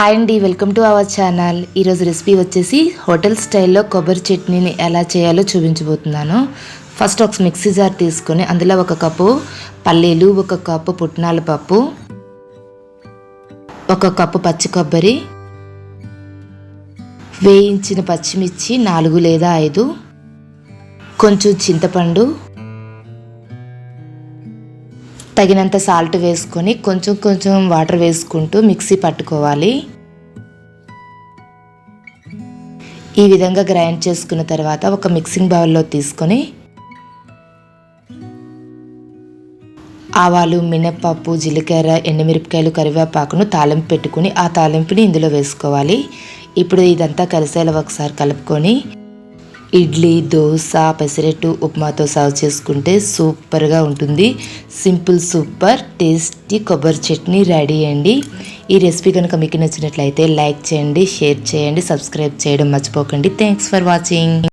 Hi అండి welcome to our channel ఈరోజు recipe వచ్చేసి హోటల్ స్టైల్లో కొబ్బరి చట్నీని ఎలా చేయాలో చూపించబోతున్నాను. ఫస్ట్ ఒక మిక్సీ జార్ తీసుకొని అందులో ఒక కప్పు పల్లీలు ఒక కప్పు పుట్నాల పప్పు ఒక కప్పు పచ్చి కొబ్బరి వేయించిన పచ్చిమిర్చి నాలుగు లేదా ఐదు కొంచెం చింతపండు తగినంత సాల్ట్ వేసుకొని కొంచెం కొంచెం వాటర్ వేసుకుంటూ మిక్సీ పట్టుకోవాలి. ఈ విధంగా గ్రైండ్ చేసుకున్న తర్వాత ఒక మిక్సింగ్ బౌల్లో తీసుకొని ఆవాలు మినప్పప్పు జీలకర్ర ఎండుమిరపకాయలు కరివేపాకును తాలింపు పెట్టుకుని ఆ తాలింపుని ఇందులో వేసుకోవాలి. ఇప్పుడు ఇదంతా కలిసేలా ఒకసారి కలుపుకొని ఇడ్లీ దోశ పెసరెట్టు ఉప్మాతో సర్వ్ చేసుకుంటే సూపర్గా ఉంటుంది. సింపుల్ సూపర్ టేస్టీ కొబ్బరి చట్నీ రెడీ అండి. ఈ రెసిపీ కనుక మీకు నచ్చినట్లయితే లైక్ చేయండి షేర్ చేయండి సబ్స్క్రైబ్ చేయడం మర్చిపోకండి. Thanks for watching